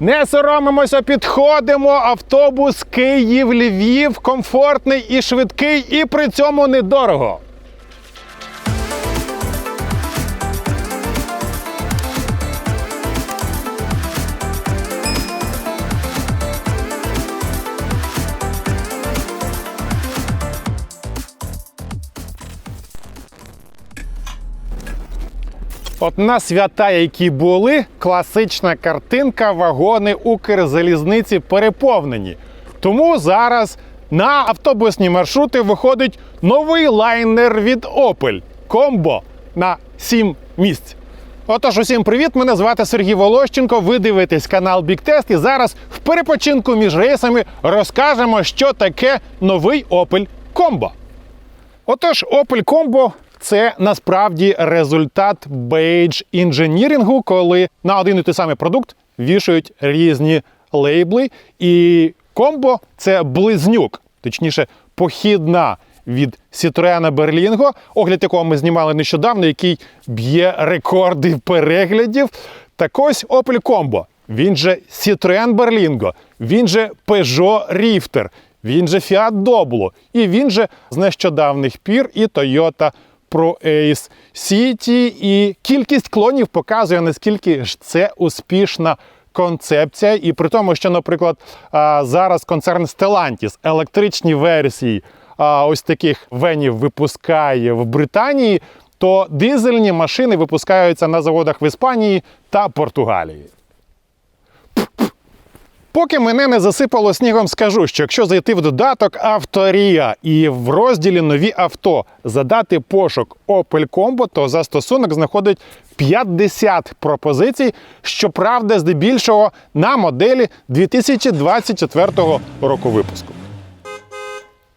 Не соромимося, підходимо. Автобус Київ-Львів, комфортний і швидкий, і при цьому недорого. От на свята, які були, класична картинка, вагони Укрзалізниці переповнені. Тому зараз на автобусні маршрути виходить новий лайнер від Opel Комбо на 7 місць. Отож, усім привіт! Мене звати Сергій Волощенко. Ви дивитесь канал Test і зараз в перепочинку між рейсами розкажемо, що таке новий Combo. Отож, Combo це насправді результат бейдж інженірингу, коли на один і той самий продукт вішають різні лейбли. І Combo це близнюк, точніше, похідна від Citroen Berlingo, огляд якого ми знімали нещодавно, який б'є рекорди переглядів. Так ось Opel Combo. Він же Citroen Berlingo, він же Peugeot Rifter, він же Fiat Doblo, і він же з нещодавних пір і Toyota Pro Ace City. І кількість клонів показує, наскільки ж це успішна концепція. І при тому, що, наприклад, зараз концерн Stellantis електричні версії ось таких венів випускає в Британії, то дизельні машини випускаються на заводах в Іспанії та Португалії. Поки мене не засипало снігом, скажу, що якщо зайти в додаток Авторія і в розділі Нові авто задати пошук Opel Combo, то застосунок знаходить 50 пропозицій, щоправда, здебільшого на моделі 2024 року випуску.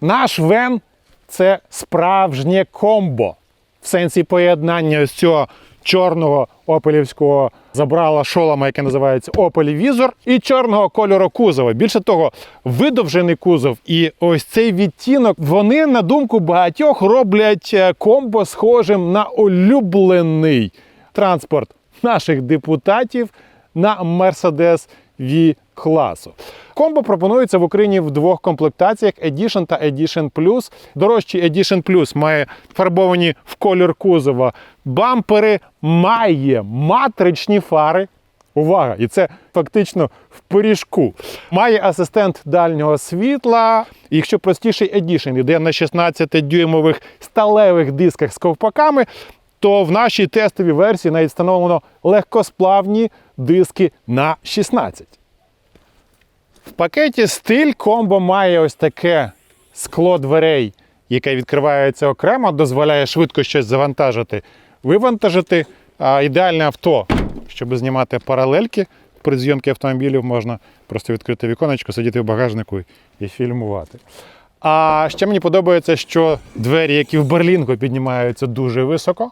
Наш вен це справжнє комбо в сенсі поєднання ось цього чорного опелівського забрала шолома, яке називається Vizor, і чорного кольору кузова. Більше того, видовжений кузов і ось цей відтінок, вони, на думку багатьох, роблять е, комбо схожим на улюблений транспорт наших депутатів на Mercedes V класу. Комбо пропонується в Україні в двох комплектаціях: Edition та Edition Plus. Дорожчий Edition Plus має фарбовані в колір кузова бампери, має матричні фари. Увага! І це фактично в пиріжку. Має асистент дальнього світла. Якщо простіший Edition йде на 16-дюймових сталевих дисках з ковпаками, то в нашій тестовій версії навіть встановлено легкосплавні диски на 16. В пакеті стиль комбо має ось таке скло дверей, яке відкривається окремо, дозволяє швидко щось завантажити, вивантажити. Ідеальне авто, щоб знімати паралельки при зйомці автомобілів, можна просто відкрити віконечко, сидіти в багажнику і фільмувати. А ще мені подобається, що двері, які в Берлінку піднімаються дуже високо.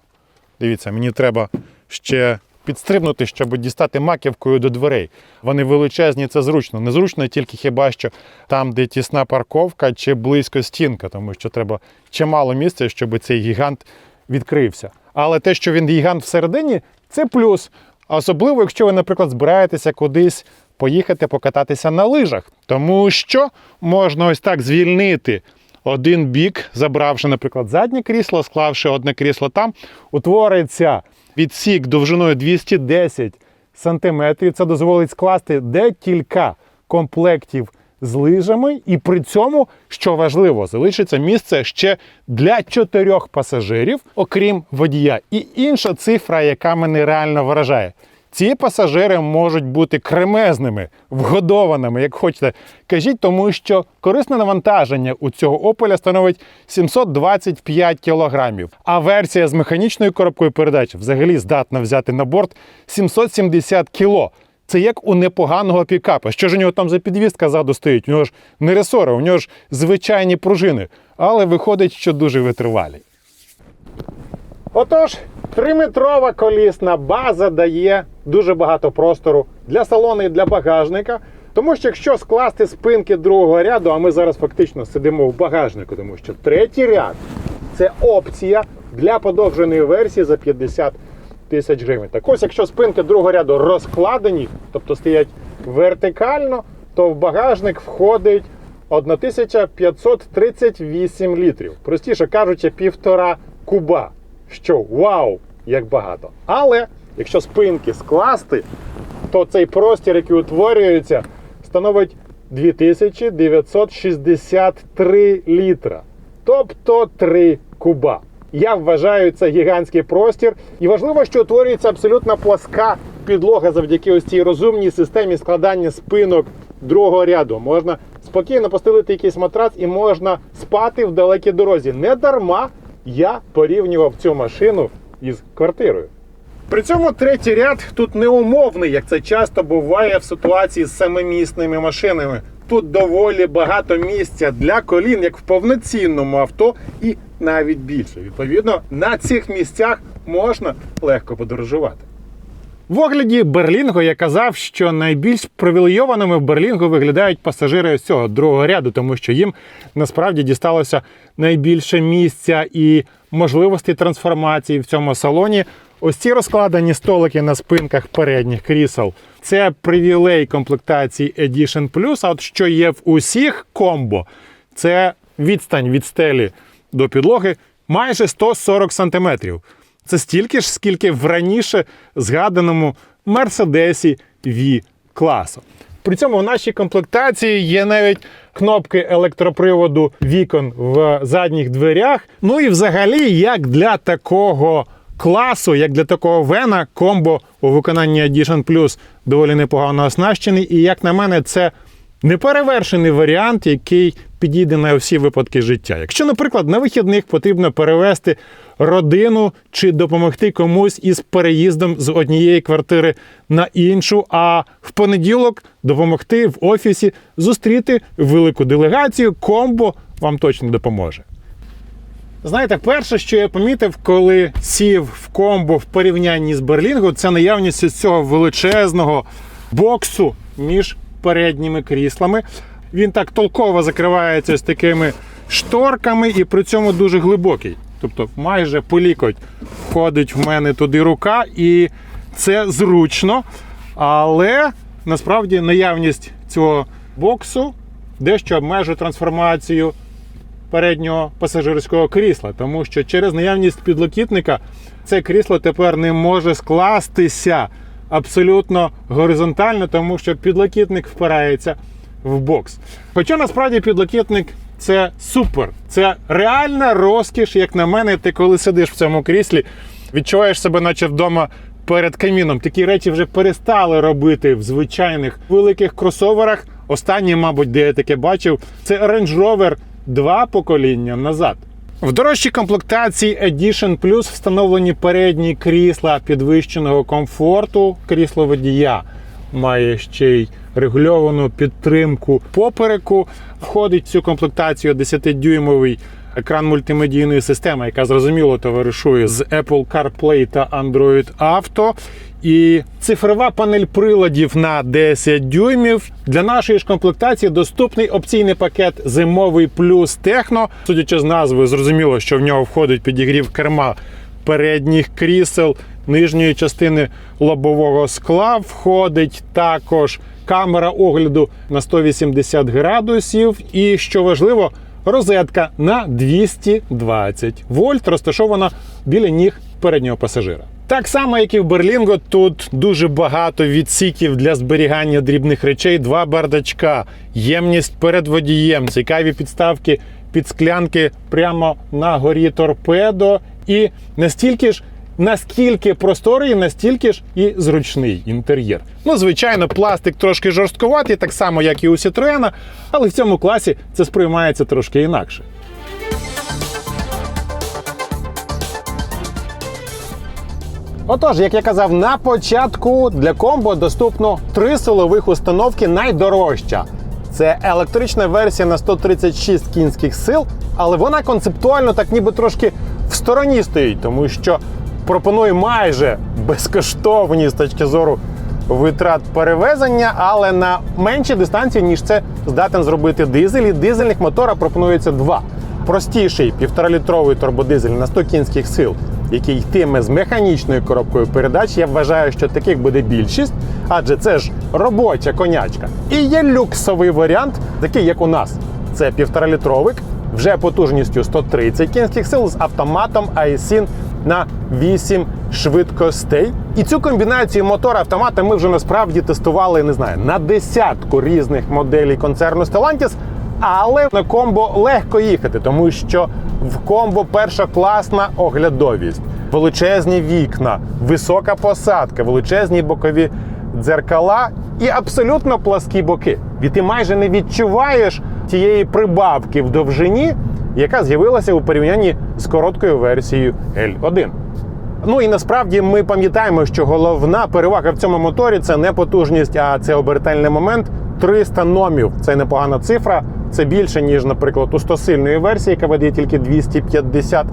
Дивіться, мені треба ще підстрибнути, щоб дістати маківкою до дверей. Вони величезні, це зручно. Незручно тільки хіба що там, де тісна парковка чи близько стінка, тому що треба чимало місця, щоб цей гігант відкрився. Але те, що він гігант всередині, це плюс. Особливо, якщо ви, наприклад, збираєтеся кудись поїхати покататися на лижах, тому що можна ось так звільнити один бік, забравши, наприклад, заднє крісло, склавши одне крісло там, утвориться відсік довжиною 210 см. Це дозволить скласти декілька комплектів з лижами, і при цьому, що важливо, залишиться місце ще для чотирьох пасажирів, окрім водія. І інша цифра, яка мене реально вражає. Ці пасажири можуть бути кремезними, вгодованими, як хочете. Кажіть, тому що корисне навантаження у цього опеля становить 725 кілограмів. А версія з механічною коробкою передач взагалі здатна взяти на борт 770 кіло. Це як у непоганого пікапа. Що ж у нього там за підвістка ззаду стоїть? У нього ж не ресори, у нього ж звичайні пружини. Але виходить, що дуже витривалі. Отож, триметрова колісна база дає дуже багато простору для салону і для багажника. Тому що якщо скласти спинки другого ряду, а ми зараз фактично сидимо в багажнику, тому що третій ряд це опція для подовженої версії за 50 тисяч гривень. Так ось, якщо спинки другого ряду розкладені, тобто стоять вертикально, то в багажник входить 1538 літрів. Простіше кажучи, півтора куба. Що вау, як багато. Але якщо спинки скласти, то цей простір, який утворюється, становить 2963 літра. Тобто 3 куба. Я вважаю це гігантський простір. І важливо, що утворюється абсолютно пласка підлога завдяки ось цій розумній системі складання спинок другого ряду. Можна спокійно постелити якийсь матрац і можна спати в далекій дорозі. Не дарма я порівнював цю машину із квартирою. При цьому третій ряд тут неумовний, як це часто буває в ситуації з самомісними машинами. Тут доволі багато місця для колін, як в повноцінному авто, і навіть більше. Відповідно, на цих місцях можна легко подорожувати. В огляді Берлінго я казав, що найбільш привілейованими в Берлінгу виглядають пасажири ось цього другого ряду, тому що їм насправді дісталося найбільше місця і можливості трансформації в цьому салоні. Ось ці розкладені столики на спинках передніх крісел. Це привілей комплектації Edition Plus. А от що є в усіх комбо, це відстань від стелі до підлоги майже 140 см. Це стільки ж, скільки в раніше згаданому Мерседесі V класу. При цьому в нашій комплектації є навіть кнопки електроприводу вікон в задніх дверях. Ну і взагалі, як для такого класу, як для такого вена, комбо у виконанні Edition Plus доволі непогано оснащений. І як на мене, це неперевершений варіант, який підійде на всі випадки життя. Якщо, наприклад, на вихідних потрібно перевести родину чи допомогти комусь із переїздом з однієї квартири на іншу, а в понеділок допомогти в офісі зустріти велику делегацію, комбо вам точно допоможе. Знаєте, перше, що я помітив, коли сів в комбо в порівнянні з Берлінгом, це наявність цього величезного боксу між передніми кріслами. Він так толково закривається з такими шторками і при цьому дуже глибокий. Тобто майже по лікоть входить в мене туди рука, і це зручно. Але насправді наявність цього боксу дещо обмежує трансформацію переднього пасажирського крісла, тому що через наявність підлокітника це крісло тепер не може скластися абсолютно горизонтально, тому що підлокітник впирається в бокс. Хоча насправді підлокітник це супер, це реальна розкіш, як на мене, ти коли сидиш в цьому кріслі, відчуваєш себе, наче вдома. Перед каміном такі речі вже перестали робити в звичайних великих кросоверах. Останнє, мабуть, де я таке бачив, це Range Rover два покоління назад. В дорожчій комплектації Edition Plus встановлені передні крісла підвищеного комфорту. Крісло водія має ще й регульовану підтримку попереку. Входить в цю комплектацію 10-дюймовий екран мультимедійної системи, яка зрозуміло товаришує з Apple CarPlay та Android Auto. І цифрова панель приладів на 10 дюймів. Для нашої ж комплектації доступний опційний пакет зимовий плюс техно. Судячи з назви, зрозуміло, що в нього входить підігрів керма передніх крісел, нижньої частини лобового скла входить також камера огляду на 180 градусів. І що важливо, розетка на 220 вольт розташована біля ніг переднього пасажира. Так само, як і в Берлінго, тут дуже багато відсіків для зберігання дрібних речей, два бардачка, ємність перед водієм, цікаві підставки під склянки прямо на горі торпедо. І настільки ж, наскільки просторий, настільки ж і зручний інтер'єр. Ну, звичайно, пластик трошки жорсткуватий, так само, як і у Citroёn, але в цьому класі це сприймається трошки інакше. Отож, як я казав на початку, для комбо доступно три силових установки найдорожча. Це електрична версія на 136 кінських сил, але вона концептуально так ніби трошки в стороні стоїть, тому що пропонує майже безкоштовні з точки зору витрат перевезення, але на менші дистанції, ніж це здатен зробити дизель. І дизельних мотора пропонується два. Простіший 1,5-літровий турбодизель на 100 кінських сил який йтиме з механічною коробкою передач, я вважаю, що таких буде більшість, адже це ж робоча конячка. І є люксовий варіант, такий як у нас. Це півторалітровик, вже потужністю 130 кінських сил з автоматом iSyn на 8 швидкостей. І цю комбінацію мотора автомата ми вже насправді тестували, не знаю, на десятку різних моделей концерну Stellantis, але на комбо легко їхати, тому що в комбо першокласна оглядовість, величезні вікна, висока посадка, величезні бокові дзеркала і абсолютно пласкі боки. І ти майже не відчуваєш тієї прибавки в довжині, яка з'явилася у порівнянні з короткою версією L1. Ну і насправді ми пам'ятаємо, що головна перевага в цьому моторі це не потужність, а це обертальний момент. 300 номів це непогана цифра. Це більше, ніж, наприклад, у 100-сильної версії, яка видає тільки 250.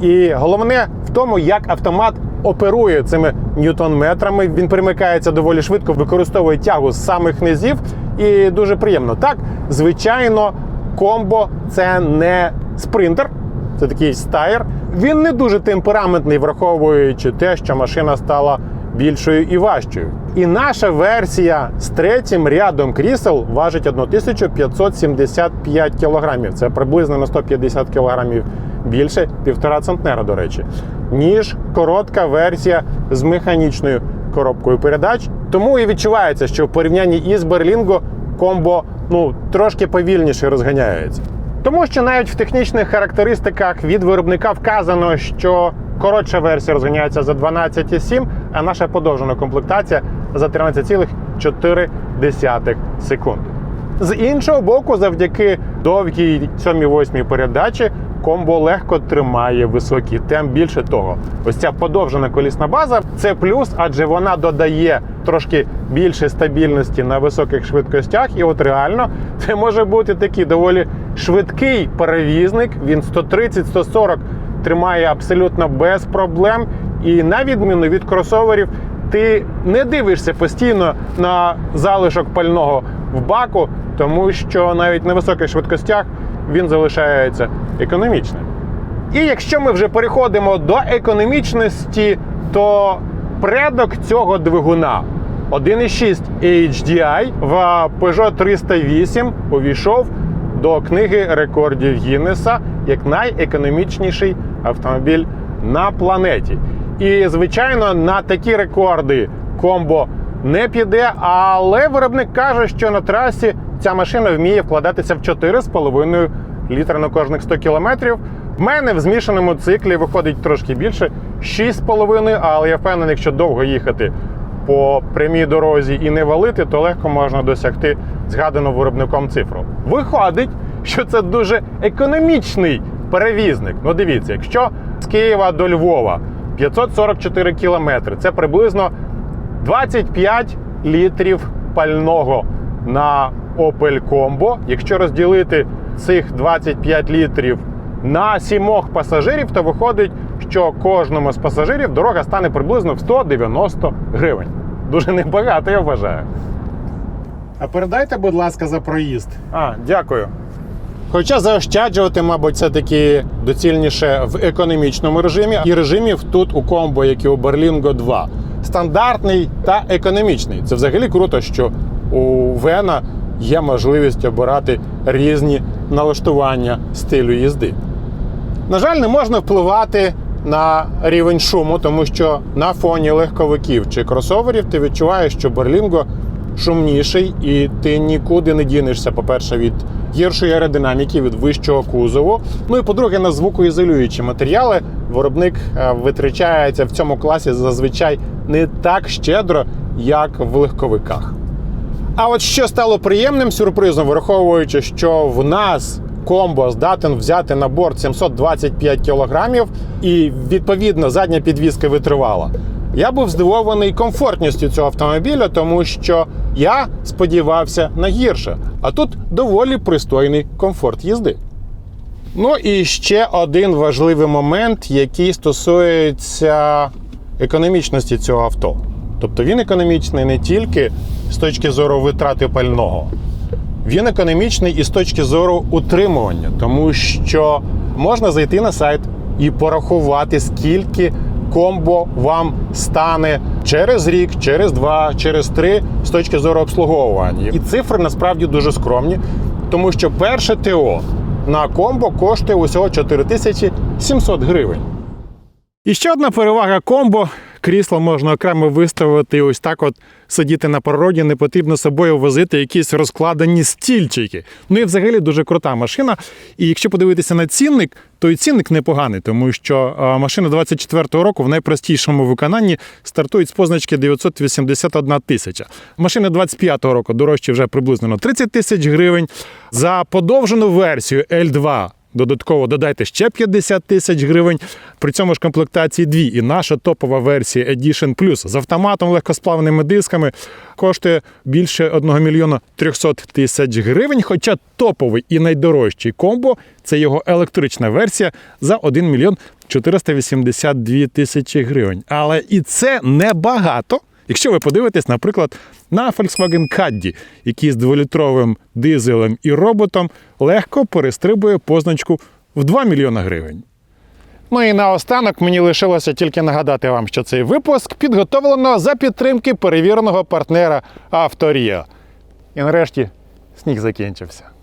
І головне в тому, як автомат оперує цими ньютон-метрами. Він перемикається доволі швидко, використовує тягу з самих низів. І дуже приємно. Так, звичайно, комбо це не спринтер, це такий стаєр. Він не дуже темпераментний, враховуючи те, що машина стала більшою і важчою. І наша версія з третім рядом крісел важить 1575 кілограмів. Це приблизно на 150 кілограмів більше, півтора центнера, до речі, ніж коротка версія з механічною коробкою передач. Тому і відчувається, що в порівнянні із Берлінго комбо ну трошки повільніше розганяється. Тому що навіть в технічних характеристиках від виробника вказано, що коротша версія розганяється за 12,7, а наша подовжена комплектація за 13,4 секунд. З іншого боку, завдяки довгій 7-8 передачі, комбо легко тримає високий темп. Більше того, ось ця подовжена колісна база це плюс, адже вона додає трошки більше стабільності на високих швидкостях. І от реально це може бути такий доволі швидкий перевізник. Він 130-140 тримає абсолютно без проблем. І на відміну від кросоверів, ти не дивишся постійно на залишок пального в баку, тому що навіть на високих швидкостях він залишається економічним. І якщо ми вже переходимо до економічності, то предок цього двигуна 1,6 HDI в Peugeot 308 увійшов до книги рекордів Гіннеса як найекономічніший автомобіль на планеті. І, звичайно, на такі рекорди комбо не піде, але виробник каже, що на трасі ця машина вміє вкладатися в 4,5 літра на кожних 100 кілометрів. В мене в змішаному циклі виходить трошки більше 6,5, але я впевнений, якщо довго їхати по прямій дорозі і не валити, то легко можна досягти згадану виробником цифру. Виходить, що це дуже економічний перевізник. Ну дивіться, якщо з Києва до Львова 544 кілометри, це приблизно 25 літрів пального на Opel Combo. Якщо розділити цих 25 літрів на сімох пасажирів, то виходить, що кожному з пасажирів дорога стане приблизно в 190 гривень. Дуже небагато, я вважаю. А передайте, будь ласка, за проїзд. А, дякую. Хоча заощаджувати, мабуть, все таки доцільніше в економічному режимі. І режимів тут у комбо, як і у Berlingo 2. Стандартний та економічний. Це взагалі круто, що у Вена є можливість обирати різні налаштування стилю їзди. На жаль, не можна впливати на рівень шуму, тому що на фоні легковиків чи кросоверів ти відчуваєш, що Берлінго шумніший, і ти нікуди не дінешся, по-перше, від гіршої аеродинаміки, від вищого кузову. Ну і по-друге, на звукоізолюючі матеріали виробник е, витрачається в цьому класі зазвичай не так щедро, як в легковиках. А от що стало приємним сюрпризом, враховуючи, що в нас комбо здатен взяти на борт 725 кілограмів, і відповідно задня підвізка витривала. Я був здивований комфортністю цього автомобіля, тому що я сподівався на гірше. А тут доволі пристойний комфорт їзди. Ну і ще один важливий момент, який стосується економічності цього авто. Тобто він економічний не тільки з точки зору витрати пального, він економічний і з точки зору утримування, тому що можна зайти на сайт і порахувати, скільки комбо вам стане через рік, через два, через три з точки зору обслуговування. І цифри насправді дуже скромні, тому що перше ТО на комбо коштує усього 4700 гривень. І ще одна перевага комбо. Крісло можна окремо виставити і ось так от сидіти на природі, не потрібно з собою возити якісь розкладені стільчики. Ну і взагалі дуже крута машина. І якщо подивитися на цінник, то і цінник непоганий, тому що машина 24-го року в найпростішому виконанні стартують з позначки 981 тисяча. Машина 25-го року дорожчі вже приблизно на 30 тисяч гривень. За подовжену версію L2 Додатково додайте ще 50 тисяч гривень. При цьому ж комплектації дві. І наша топова версія Edition Plus з автоматом, легкосплавними дисками коштує більше 1 мільйона 300 тисяч гривень. Хоча топовий і найдорожчий комбо це його електрична версія за 1 мільйон 482 тисячі гривень. Але і це небагато. Якщо ви подивитесь, наприклад, на Volkswagen Caddy, який з дволітровим дизелем і роботом легко перестрибує позначку в 2 мільйона гривень. Ну і наостанок мені лишилося тільки нагадати вам, що цей випуск підготовлено за підтримки перевіреного партнера Авторія. І нарешті сніг закінчився.